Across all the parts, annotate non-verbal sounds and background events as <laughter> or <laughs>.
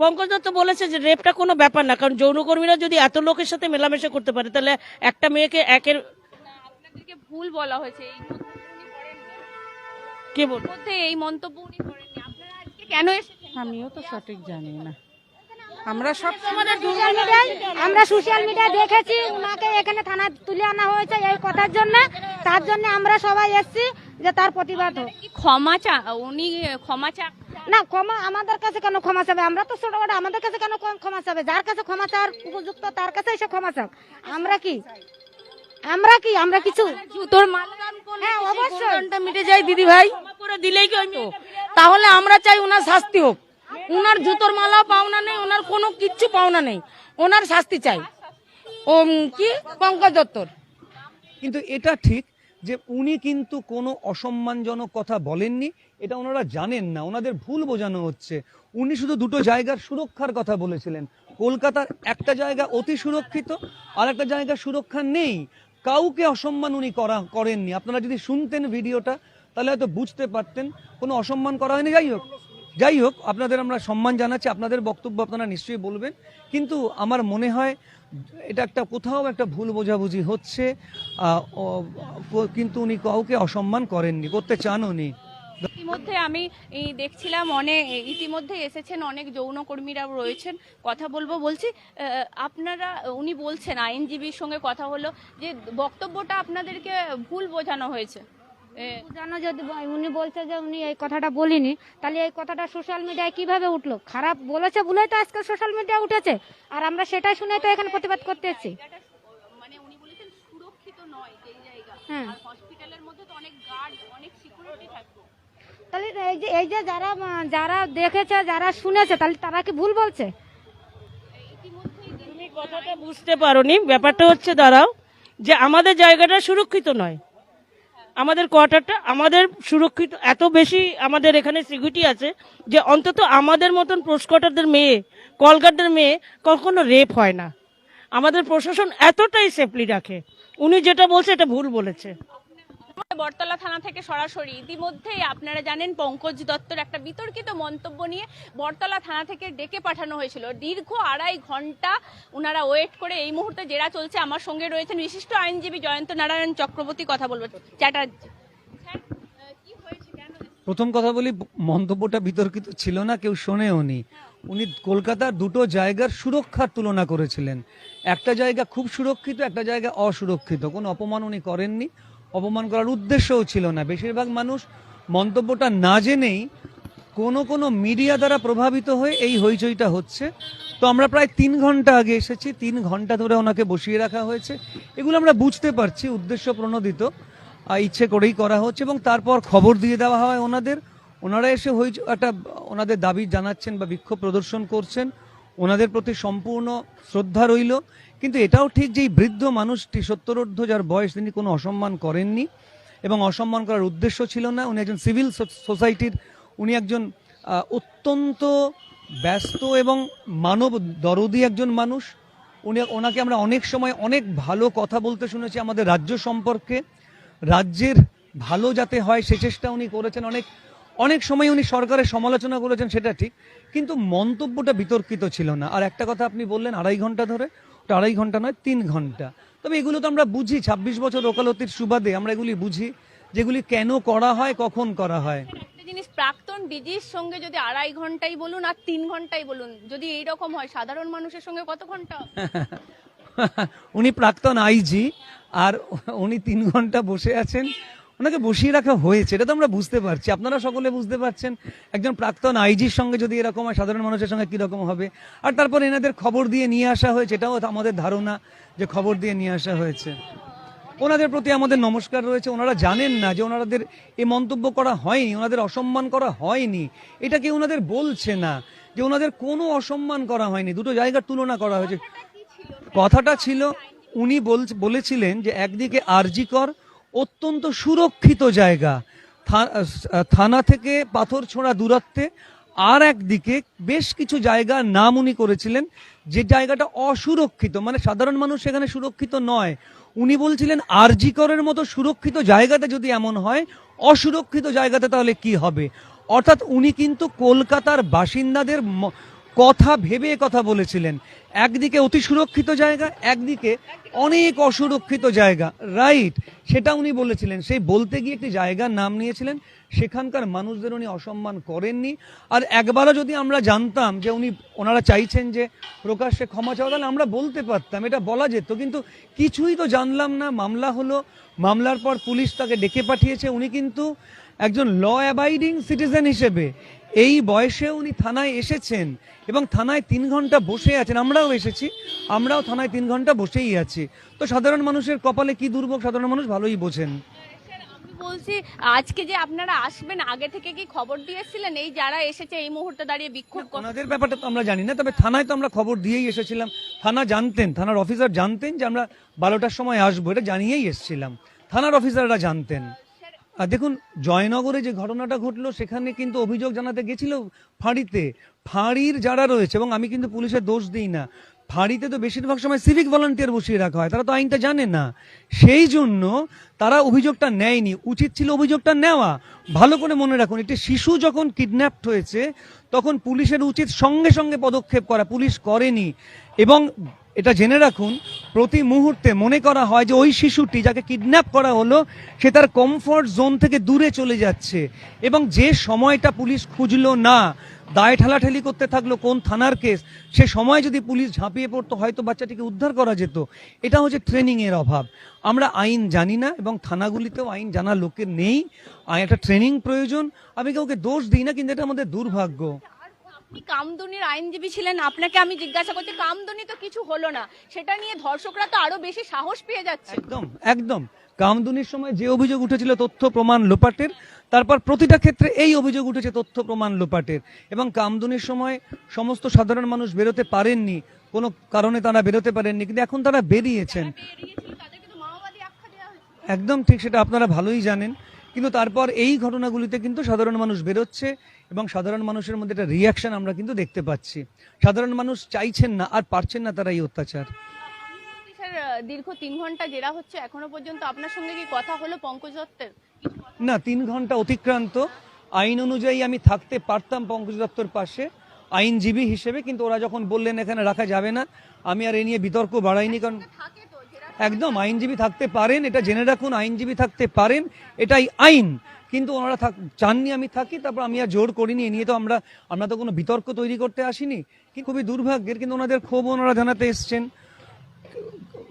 পঙ্কজ দত্ত বলেছে যে রেপটা কোনো ব্যাপার না কারণ যৌনকর্মীরা যদি এত লোকের সাথে মেলামেশা করতে পারে তাহলে একটা মেয়েকে একের আপনাদেরকে ভুল বলা হয়েছে। এই কে বল মধ্যে এই মন্তব্য উনি করেননি। আপনারা আজকে কেন এসেছেন? আমিও তো সঠিক জানি না। আমরা সব সোশ্যাল মিডিয়ায় আমরা সোশ্যাল মিডিয়ায় দেখেছি উনাকে এখানে থানায় তুলে আনা হয়েছে এই কথার জন্য। তার জন্য আমরা সবাই এসেছি যে তার প্রতিবাদ হোক। ক্ষমা চা উনি ক্ষমা চা না ক্ষমা আমাদের কাছে কেন ক্ষমা চাবে? আমরা তো ছোট বড় আমাদের কাছে কেন ক্ষমা- ক্ষমা চাবে? যার কাছে ক্ষমা চাওয়ার উপযুক্ত তার কাছে এসে ক্ষমা চাও আমরা কি? আমরা কি? আমরা কিছু? জুতোর মালা হ্যাঁ অবশ্যই। মিটে যায় দিদি ভাই। করে দিলেই কি তাহলে আমরা চাই ওনার শাস্তি হোক। ওনার জুতোর মালা পাওনা নেই ওনার কোনো কিচ্ছু পাওনা নেই। ওনার শাস্তি চাই। ও কি? পঙ্কজ দত্তর। কিন্তু এটা ঠিক যে উনি কিন্তু কোনো অসম্মানজনক কথা বলেননি এটা ওনারা জানেন না, ওনাদের ভুল বোঝানো হচ্ছে। উনি শুধু দুটো জায়গার সুরক্ষার কথা বলেছিলেন। কলকাতার একটা জায়গা অতি সুরক্ষিত, আর একটা জায়গা সুরক্ষা নেই। কাউকে অসম্মান উনি করা, করেননি। আপনারা যদি শুনতেন ভিডিওটা, তাহলে হয়তো বুঝতে পারতেন। কোনো অসম্মান করা হয়নি, যাই হোক। যাই হোক, আপনাদের আমরা সম্মান জানাচ্ছি, আপনাদের বক্তব্য আপনারা নিশ্চয়ই বলবেন। কিন্তু আমার মনে হয় এটা একটা কোথাও একটা ভুল বোঝাবুঝি হচ্ছে। কিন্তু উনি কাউকে অসম্মান করেননি, করতে চান উনি ইতিমধ্যে আমি দেখছিলাম অনেক ইতিমধ্যে এসেছেন অনেক যৌনকর্মীরাও রয়েছেন কথা বলব বলছি আপনারা উনি বলছেন আইনজীবীর সঙ্গে কথা হলো যে বক্তব্যটা আপনাদেরকে ভুল বোঝানো হয়েছে। জানো যদি উনি বলছে যে উনি এই কথাটা বলিনি তাহলে এই কথাটা সোশ্যাল মিডিয়ায় কীভাবে উঠল? খারাপ বলেছে বলেই তো আজকে সোশ্যাল মিডিয়া উঠেছে আর আমরা সেটাই শুনে তো এখানে প্রতিবাদ করতে এসেছি। মানে হ্যাঁ। হসপিটালের মধ্যে তো অনেক গার্ড অনেক তাহলে এই যে এই যে যারা যারা দেখেছে, যারা শুনেছে, তাহলে তারা কি ভুল বলছে? তুমি কথাটা বুঝতে পারোনি। ব্যাপারটা হচ্ছে, দাঁড়াও, যে আমাদের জায়গাটা সুরক্ষিত নয়। আমাদের কোয়ার্টারটা, আমাদের সুরক্ষিত, এত বেশি আমাদের এখানে সিকিউরিটি আছে যে অন্তত আমাদের মতন পোস্ট কোয়ার্টারদের মেয়ে, কলকাতার মেয়ে কখনো রেপ হয় না। আমাদের প্রশাসন এতটাই সেফলি রাখে। উনি যেটা বলছে, এটা ভুল বলেছে। বটতলা থানা থেকে সরাসরি ইতিমধ্যেই আপনারা জানেন পঙ্কজ দত্তর একটা বিতর্কিত মন্তব্য নিয়ে বটতলা থানা থেকে ডেকে পাঠানো হয়েছিল। দীর্ঘ আড়াই ঘণ্টা ওনারা ওয়েট করে এই মুহূর্তে জেরা চলছে। আমার সঙ্গে রয়েছেন বিশিষ্ট আইনজীবী জয়ন্ত নারায়ণ চক্রবর্তী। কথা বলব। চ্যাটার্জি। প্রথম কথা বলি মন্তব্যটা বিতর্কিত ছিল না কেউ শোনেও নি উনি কলকাতার দুটো জায়গার সুরক্ষার তুলনা করেছিলেন। একটা জায়গা খুব সুরক্ষিত একটা জায়গা অসুরক্ষিত। কোনো অপমান উনি করেননি। অপমান করার উদ্দেশ্যও ছিল না। বেশিরভাগ মানুষ মন্তব্যটা না জেনেই কোনো কোনো মিডিয়া দ্বারা প্রভাবিত হয়ে এই হইচইটা হচ্ছে। তো আমরা প্রায় তিন ঘণ্টা আগে এসেছি, তিন ঘণ্টা ধরে ওনাকে বসিয়ে রাখা হয়েছে। এগুলো আমরা বুঝতে পারছি, উদ্দেশ্য প্রণোদিত ইচ্ছে করেই করা হচ্ছে এবং তারপর খবর দিয়ে দেওয়া হয় ওনাদের। ওনারা এসে হই একটা, ওনাদের দাবি জানাচ্ছেন বা বিক্ষোভ প্রদর্শন করছেন। ওনাদের প্রতি সম্পূর্ণ শ্রদ্ধা রইল কিন্তু এটাও ঠিক যে বৃদ্ধ মানুষটি সত্তরোর্ধ যার বয়স, তিনি কোনো অসম্মান করেননি এবং অসম্মান করার উদ্দেশ্য ছিল না। উনি একজন সিভিল সোসাইটির, উনি একজন অত্যন্ত ব্যস্ত এবং মানব দরদি একজন মানুষ। উনি, ওনাকে আমরা অনেক সময় অনেক ভালো কথা বলতে শুনেছি আমাদের রাজ্য সম্পর্কে। রাজ্যের ভালো যাতে হয় সে চেষ্টা উনি করেছেন অনেক অনেক সময় উনি সরকারের সমালোচনা করেছেন সেটা ঠিক। কিন্তু মন্তব্যটা বিতর্কিত ছিল না। আর একটা কথা আপনি বললেন আড়াই ঘণ্টা ধরে আড়াই ঘণ্টা নয় তিন ঘণ্টা। তবে এগুলো তো আমরা বুঝি ছাব্বিশ বছর ওকালতির সুবাদে আমরা এগুলি বুঝি যেগুলি কেন করা হয় কখন করা হয়। জিনিস প্রাক্তন ডিজির সঙ্গে যদি আড়াই ঘন্টাই বলুন আর তিন ঘন্টাই বলুন যদি এইরকম হয় সাধারণ মানুষের সঙ্গে কত ঘণ্টা? <laughs> উনি প্রাক্তন আইজি আর উনি তিন ঘণ্টা বসে আছেন ওনাকে বসিয়ে রাখা হয়েছে, এটা তো আমরা বুঝতে পারছি। আপনারা সকলে বুঝতে পারছেন, একজন প্রাক্তন আইজির সঙ্গে যদি এরকম হয়, সাধারণ মানুষের সঙ্গে কীরকম হবে? আর তারপর এনাদের খবর দিয়ে নিয়ে আসা হয়েছে, এটাও আমাদের ধারণা যে খবর দিয়ে নিয়ে আসা হয়েছে। ওনাদের প্রতি আমাদের নমস্কার রয়েছে। ওনারা জানেন না যে ওনাদের এ মন্তব্য করা হয়নি, ওনাদের অসম্মান করা হয়নি। এটা কেউ ওনাদের বলছে না যে ওনাদের কোনো অসম্মান করা হয়নি। দুটো জায়গার তুলনা করা হয়েছে। কথাটা ছিল, উনি বল- বলেছিলেন যে একদিকে আরজিকর অত্যন্ত সুরক্ষিত জায়গা। থানা থেকে পাথর ছোঁড়া দূরত্বে আর একদিকে বেশ কিছু জায়গার নাম উনি করেছিলেন, যে জায়গাটা অসুরক্ষিত মানে সাধারণ মানুষ সেখানে সুরক্ষিত নয়। উনি বলছিলেন, আরজিকরের মতো সুরক্ষিত জায়গাতে যদি এমন হয়, অসুরক্ষিত জায়গাতে তাহলে কি হবে? অর্থাৎ উনি কিন্তু কলকাতার বাসিন্দাদের কথা ভেবে কথা বলেছিলেন। একদিকে অতি সুরক্ষিত জায়গা, একদিকে অনেক অসুরক্ষিত জায়গা। রাইট সেটা উনি বলেছিলেন। সেই বলতে গিয়ে একটি জায়গার নাম নিয়েছিলেন। সেখানকার মানুষদের উনি অসম্মান করেননি। আর একবারও যদি আমরা জানতাম যে উনি, ওনারা চাইছেন যে প্রকাশ্যে ক্ষমা চাওয়া, তাহলে আমরা বলতে পারতাম, এটা বলা যেত। কিন্তু কিছুই তো জানলাম না। মামলা হলো, মামলার পর পুলিশ তাকে ডেকে পাঠিয়েছে। উনি কিন্তু একজন ল অ্যাবাইডিং সিটিজেন হিসেবে। এই বয়সে উনি থানায় এসেছেন এবং থানায় তিন ঘণ্টা বসে আছেন। আমরাও এসেছি আমরাও থানায় তিন ঘণ্টা বসেই আছি। তো সাধারণ মানুষের কপালে কি দুর্ভোগ? সাধারণ মানুষ ভালোই বোঝেন। বলছি আজকে যে আপনারা আসবেন আগে থেকে কি খবর দিয়েছিলেন? এই যারা এসেছে এই মুহূর্তে দাঁড়িয়ে বিক্ষোভ ওনাদের ব্যাপারটা তো আমরা জানি না তবে থানায় তো আমরা খবর দিয়েই এসেছিলাম। থানা জানতেন থানার অফিসার জানতেন যে আমরা বারোটার সময় আসব এটা জানিয়েই এসেছিলাম। থানার অফিসাররা জানতেন। দেখুন, জয়নগরে যে ঘটনাটা ঘটলো, সেখানে কিন্তু অভিযোগ জানাতে গেছিল ফাঁড়িতে। ফাঁড়ির যারা রয়েছে, এবং আমি কিন্তু পুলিশের দোষ দিই না, ফাঁড়িতে তো বেশিরভাগ সময় সিভিক ভলান্টিয়ার বসিয়ে রাখা হয়, তারা তো আইনটা জানে না। সেই জন্য তারা অভিযোগটা নেয়নি, উচিত ছিল অভিযোগটা নেওয়া। ভালো করে মনে রাখুন, একটি শিশু যখন কিডন্যাপড হয়েছে, তখন পুলিশের উচিত সঙ্গে সঙ্গে পদক্ষেপ করা, পুলিশ করেনি। এবং এটা জেনে রাখুন, প্রতি মুহূর্তে মনে করা হয় যে ওই শিশুটি যাকে কিডন্যাপ করা হলো, সে তার কমফর্ট জোন থেকে দূরে চলে যাচ্ছে। এবং যে সময়টা পুলিশ খুঁজলো না, দায় ঠেলাঠেলি করতে থাকল কোন থানার কেস সে সময় যদি পুলিশ ঝাঁপিয়ে পড়তো, হয়তো বাচ্চাটিকে উদ্ধার করা যেত। এটা হচ্ছে ট্রেনিংয়ের অভাব। আমরা আইন জানি না এবং থানাগুলিতেও আইন জানা লোকের নেই। একটা ট্রেনিং প্রয়োজন। আমি কাউকে দোষ দিই না, কিন্তু এটা আমাদের দুর্ভাগ্য। আপনি কামদুনির আইনজীবী ছিলেন? আপনাকে আমি জিজ্ঞাসা করছি কামদুনি তো কিছু হলো না। সেটা নিয়ে ধর্ষকরা তো আরও বেশি সাহস পেয়ে যাচ্ছে। একদম একদম। কামদুনির সময় যে অভিযোগ উঠেছিল তথ্য প্রমাণ লোপাটের তারপর প্রতিটা ক্ষেত্রে এই অভিযোগ উঠেছে তথ্য প্রমাণ লোপাটের। এবং কামদুনির সময় সমস্ত সাধারণ মানুষ বেরোতে পারেননি কোনো কারণে তারা বেরোতে পারেননি কিন্তু এখন তারা বেরিয়েছেন। একদম ঠিক সেটা আপনারা ভালোই জানেন। কিন্তু তারপর এই ঘটনাগুলিতে কিন্তু সাধারণ মানুষ বেরোচ্ছে এবং সাধারণ মানুষের মধ্যে একটা রিয়াকশন আমরা কিন্তু দেখতে পাচ্ছি। সাধারণ মানুষ চাইছেন না আর পারছেন না তারা এই অত্যাচার। দীর্ঘ তিন ঘণ্টা জেরা হচ্ছে এখনও পর্যন্ত আপনার সঙ্গে কি কথা হলো পঙ্কজ দত্তের? না তিন ঘণ্টা অতিক্রান্ত। আইন অনুযায়ী আমি থাকতে পারতাম পঙ্কজ দত্তর পাশে আইনজীবী হিসেবে কিন্তু ওরা যখন বললেন এখানে রাখা যাবে না আমি আর এ নিয়ে বিতর্ক বাড়াইনি কারণ একদম আইনজীবী থাকতে পারেন, এটা জেনে রাখুন, আইনজীবী থাকতে পারেন, এটাই আইন। কিন্তু ওনারা থাক, চাননি আমি থাকি, তারপর আমি আর জোর করিনি, এ নিয়ে তো আমরা আমরা তো কোনো বিতর্ক তৈরি করতে আসিনি। কি খুবই দুর্ভাগ্যের, কিন্তু ওনাদের ক্ষোভ ওনারা জানাতে এসছেন।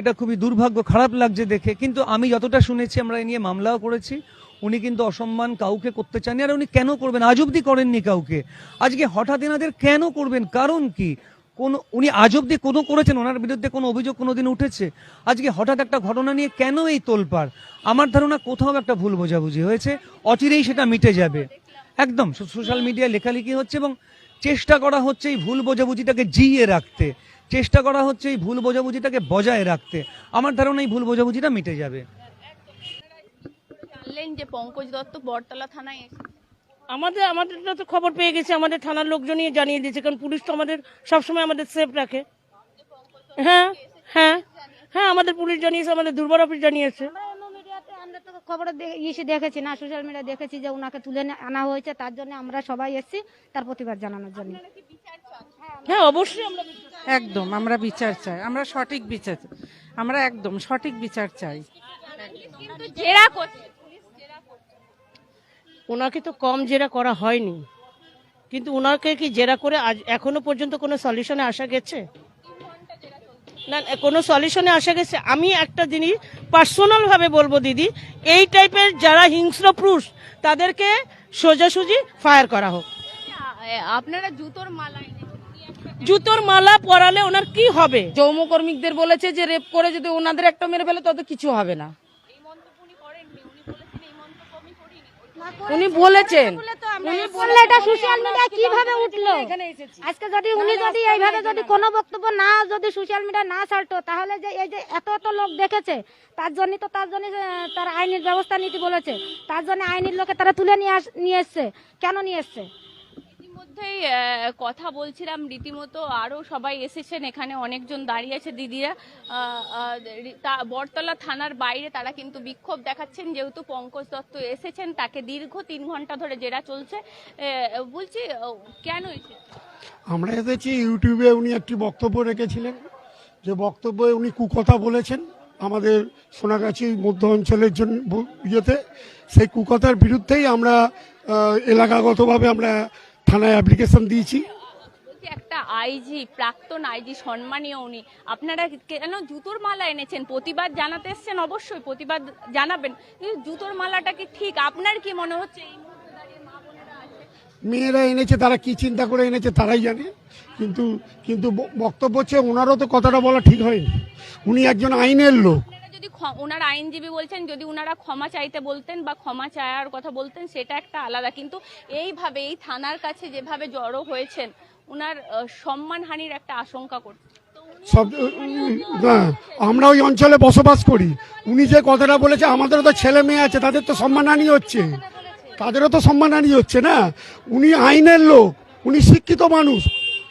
এটা খুবই দুর্ভাগ্য, খারাপ লাগছে দেখে। কিন্তু আমি যতটা শুনেছি, আমরা এ নিয়ে মামলাও করেছি, উনি কিন্তু অসম্মান কাউকে করতে চাননি, আর উনি কেন করবেন? আজ অব্দি করেননি কাউকে। আজকে হঠাৎ এনাদের কেন করবেন? কারণ কি? কোন, উনি আজ অব্দি কোনো করেছেন, ওনার বিরুদ্ধে কোনো অভিযোগ কোনোদিন উঠেছে? আজকে হঠাৎ একটা ঘটনা নিয়ে কেন এই তোলপাড়? আমার ধারণা কোথাও একটা ভুল বোঝাবুঝি হয়েছে, অচিরেই সেটা মিটে যাবে। একদম সোশ্যাল মিডিয়ায় লেখালেখি হচ্ছে এবং চেষ্টা করা হচ্ছে এই ভুল বোঝাবুঝিটাকে জিয়ে রাখতে। চেষ্টা করা হচ্ছে এই ভুল বোঝাবুঝিটাকে বজায় রাখতে। আমার ধারণা এই ভুল বোঝাবুঝিটা মিটে যাবে। জানলেন যে পঙ্কজ দত্ত বটতলা থানায় আমাদের আমাদের তো খবর পেয়ে গেছে আমাদের থানার লোকজনই জানিয়ে দিয়েছে কারণ পুলিশ তো আমাদের সবসময় আমাদের সেফ রাখে। হ্যাঁ হ্যাঁ হ্যাঁ আমাদের পুলিশ জানিয়েছে আমাদের দুর্বার অফিস জানিয়েছে। আমরা অন্য মিডিয়াতে আমরা তো খবরে ইসে দেখেছি না সোশ্যাল মিডিয়া দেখেছি যে ওনাকে তুলে আনা হয়েছে তার জন্য আমরা সবাই এসেছি তার প্রতিবাদ জানানোর জন্য। হ্যাঁ অবশ্যই আমরা একদম আমরা বিচার চাই আমরা সঠিক বিচার চাই। আমরা একদম সঠিক বিচার চাই। কিন্তু জেরা করছে। ওনাকে তো কম জেরা করা হয়নি। কিন্তু ওনাকে কি জেরা করে আজ এখনও পর্যন্ত কোনো সলিউশনে আসা গেছে? না না, কোনো সলিউশনে আসা গেছে। আমি একটা জিনিস পার্সোনালভাবে বলব দিদি এই টাইপের যারা হিংস্র পুরুষ তাদেরকে সোজাসুজি ফায়ার করা হোক। আপনারা জুতোর মালা জুতোর মালা পরালে ওনার কি হবে? যৌমকর্মীদের বলেছে যে রেপ করে যদি ওনাদের একটা মেরে ফেলে তত কিছু হবে না। উনি বলেছেন। উনি বললে এটা সোশ্যাল মিডিয়া কীভাবে উঠল? আজকে যদি উনি যদি এইভাবে যদি কোনো বক্তব্য না যদি সোশ্যাল মিডিয়া না ছাড়তো তাহলে যে এই যে এত এত লোক দেখেছে তার জন্য তো তার জন্য তার আইনের ব্যবস্থা নিতে বলেছে। তার জন্য আইনের লোকে তারা তুলে নিয়ে আস- নিয়ে এসছে। কেন নিয়ে এসছে? মধ্যেই কথা বলছিলাম রীতিমতো। আরও সবাই এসেছেন এখানে, অনেকজন দাঁড়িয়ে আছে দিদিরা। বটতলা থানার বাইরে তারা কিন্তু বিক্ষোভ দেখাচ্ছেন। যেহেতু পঙ্কজ দত্ত এসেছেন, তাকে দীর্ঘ তিন ঘণ্টা ধরে জেরা চলছে। বলছি কেন এসেছে আমরা এসেছি ইউটিউবে উনি একটি বক্তব্য রেখেছিলেন। যে বক্তব্যে উনি কুকথা বলেছেন আমাদের সোনাগাছি মধ্য অঞ্চলের জন্য ইয়েতে। সেই কুকথার বিরুদ্ধেই আমরা এলাকাগতভাবে আমরা থানায় অ্যাপ্লিকেশন দিয়েছি। একটা আইজি প্রাক্তন আইজি সম্মানীয় উনি আপনারা কেন জুতোর মালা এনেছেন? প্রতিবাদ জানাতে এসছেন অবশ্যই প্রতিবাদ জানাবেন। কিন্তু জুতোর মালাটা কি ঠিক? আপনার কি মনে হচ্ছে মেয়েরা এনেছে তারা কি চিন্তা করে এনেছে তারাই জানে। কিন্তু কিন্তু বক্তব্য হচ্ছে ওনারও তো কথাটা বলা ঠিক হয়নি। উনি একজন আইনের লোক। ওনার আইনজীবী বলছেন যদি ওনারা ক্ষমা চাইতে বলতেন বা ক্ষমা চাওয়ার কথা বলতেন সেটা একটা আলাদা। কিন্তু এইভাবে এই থানার কাছে যেভাবে জড়ো হয়েছেন ওনার সম্মানহানির একটা আশঙ্কা করছে সব আমরা ওই অঞ্চলে বসবাস করি। উনি যে কথাটা বলেছে আমাদেরও তো ছেলে মেয়ে আছে তাদের তো সম্মানহানি হচ্ছে। তাদেরও তো সম্মানহানি হচ্ছে না। উনি আইনের লোক উনি শিক্ষিত মানুষ।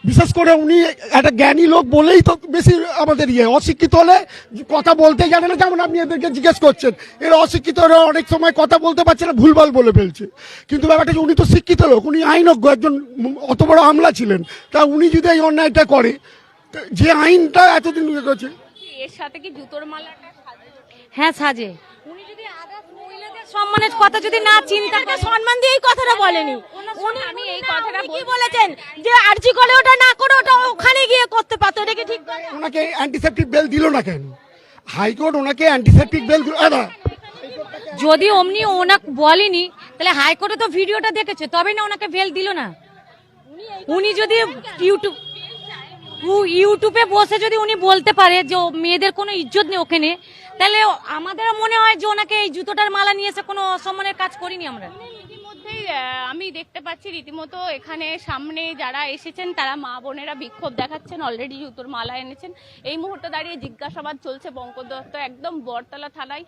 বিশেষ করে উনি একটা জ্ঞানী লোক বলেই তো বেশি আমাদের ইয়ে অশিক্ষিত হলে কথা বলতে জানে না যেমন আপনি এদেরকে জিজ্ঞেস করছেন। এরা অশিক্ষিত হলে অনেক সময় কথা বলতে পারছে না ভুলভাল বলে ফেলছে। কিন্তু ব্যাপারটা যে উনি তো শিক্ষিত লোক উনি আইনজ্ঞ একজন অত বড় আমলা ছিলেন। তা উনি যদি এই অন্যায়টা করে তা যে আইনটা এতদিন ইয়ে করছে? এর সাথে কি জুতোর মালাটা হ্যাঁ সাজে উনি যদি আদার্স মহিলাদের সম্মানের কথা যদি না চিন্তা করে সম্মান দিয়ে এই কথাটা বলেনি। উনি আমি এই কথাটা কি বলেছেন? যে আরজি করে ওটা না করে ওটা ওখানে গিয়ে করতে পারতো এটা কি ঠিক? ওনাকে অ্যান্টিসেপ্টিক বেল দিল না কেন? হাইকোর্ট ওনাকে অ্যান্টিসেপ্টিক বেল দিল আদা যদি অমনি ওনাকে বলেনি তাহলে হাইকোর্টে তো ভিডিওটা দেখেছে তবে না ওনাকে বেল দিল না। উনি যদি ইউটিউব উ- ইউটিউবে বসে যদি উনি বলতে পারে যে ও মেয়েদের কোনো ইজ্জত নেই ওখানে তাহলে আমাদের মনে হয় যে ওনাকে এই জুতোটার মালা নিয়ে এসে কোনো অসম্মানের কাজ করিনি আমরা? আমি দেখতে পাচ্ছি রীতিমতো এখানে সামনে যারা এসেছেন, তারা মা বোনেরা বিক্ষোভ দেখাচ্ছেন অলরেডি জুতোর মালা এনেছেন। এই মুহূর্তে দাঁড়িয়ে জিজ্ঞাসাবাদ চলছে বঙ্ক দত্ত একদম বরতলা থানায়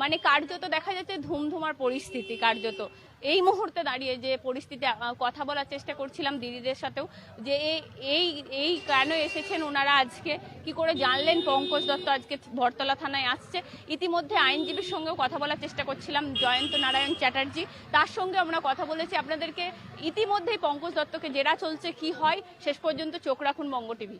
মানে কার্যত দেখা যাচ্ছে ধুমধুমার পরিস্থিতি কার্যত। এই মুহূর্তে দাঁড়িয়ে যে পরিস্থিতি কথা বলার চেষ্টা করছিলাম দিদিদের সাথেও, যে এই এই কেন এসেছেন ওনারা আজকে? কি করে জানলেন? পঙ্কজ দত্ত আজকে বটতলা থানায় আসছে। ইতিমধ্যে আইনজীবীর সঙ্গেও কথা বলার চেষ্টা করছিলাম, জয়ন্ত নারায়ণ চ্যাটার্জি। তার সঙ্গে আমরা কথা বলেছি। আপনাদেরকে ইতিমধ্যেই পঙ্কজ দত্তকে জেরা চলছে কি হয়? শেষ পর্যন্ত চোখ রাখুন বঙ্গ টিভি।